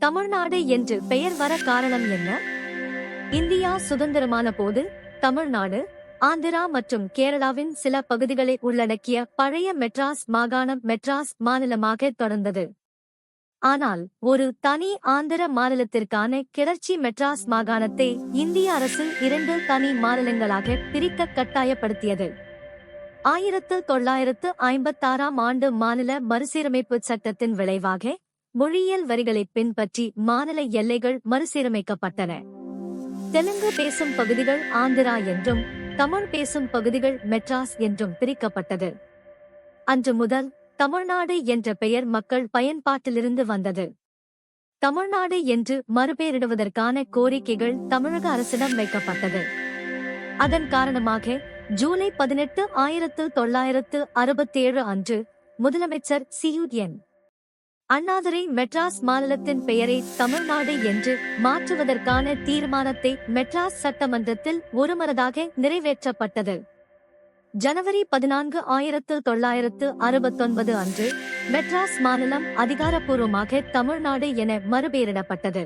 தமிழ்நாடு என்று பெயர் வர காரணம் என்ன? இந்தியா சுதந்திரமான போது தமிழ்நாடு ஆந்திரா மற்றும் கேரளாவின் சில பகுதிகளை உள்ளடக்கிய பழைய மெட்ராஸ் மாகாணம் மெட்ராஸ் மாநிலமாக தொடர்ந்தது. ஆனால் ஒரு தனி ஆந்திர மாநிலத்திற்கான கிளர்ச்சி மெட்ராஸ் மாகாணத்தை இந்திய அரசு இரண்டு தனி மாநிலங்களாக பிரிக்க கட்டாயப்படுத்தியது. ஆயிரத்து தொள்ளாயிரத்து ஐம்பத்தாறாம் ஆண்டு மாநில மறுசீரமைப்பு சட்டத்தின் விளைவாக மொழியியல் வரிகளைப் பின்பற்றி மாநில எல்லைகள் மறுசீரமைக்கப்பட்டன. தெலுங்கு பேசும் பகுதிகள் ஆந்திரா என்றும் தமிழ் பேசும் பகுதிகள் மெட்ராஸ் என்றும் பிரிக்கப்பட்டது. அன்று முதல் தமிழ்நாடு என்ற பெயர் மக்கள் பயன்பாட்டிலிருந்து வந்தது. தமிழ்நாடு என்று மறுபெயரிடுவதற்கான கோரிக்கைகள் தமிழக அரசிடம் வைக்கப்பட்டது. அதன் காரணமாக ஜூலை பதினெட்டு ஆயிரத்து தொள்ளாயிரத்து அறுபத்தேழு அன்று முதலமைச்சர் சியுஎன் அண்ணாதுரை மெட்ராஸ் மாநிலத்தின் பெயரை தமிழ்நாடு என்று மாற்றுவதற்கான தீர்மானத்தை மெட்ராஸ் சட்டமன்றத்தில் ஒருமனதாக நிறைவேற்றப்பட்டது. ஜனவரி பதினான்கு ஆயிரத்து தொள்ளாயிரத்து அறுபத்தொன்பது அன்று மெட்ராஸ் மாநிலம் அதிகாரப்பூர்வமாக தமிழ்நாடு என மறுபெயரிடப்பட்டது.